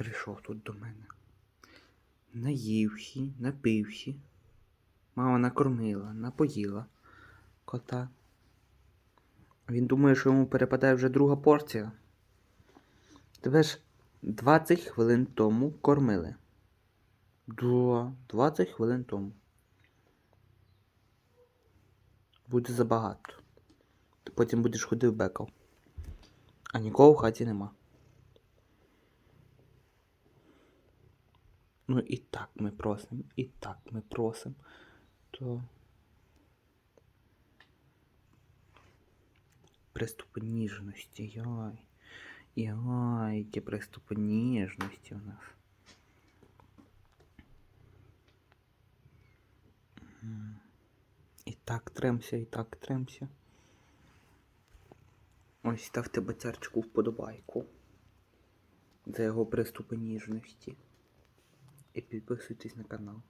прийшов тут до мене. Наївся, напився. Мама накормила, напоїла кота. Він думає, що йому перепадає вже друга порція. Тебе ж 20 хвилин тому кормили. Да, 20 хвилин тому. Буде забагато. Ти потім будеш ходив бекав. А нікого в хаті нема. Ну і так ми просимо, і так ми просимо. То. Приступи ніжності, яй. Яй, ті приступи ніжності у нас. І так тремся, і так тремся. Ось ставте бацярчику вподобайку за його приступи ніжності. І підписуйтесь на канал.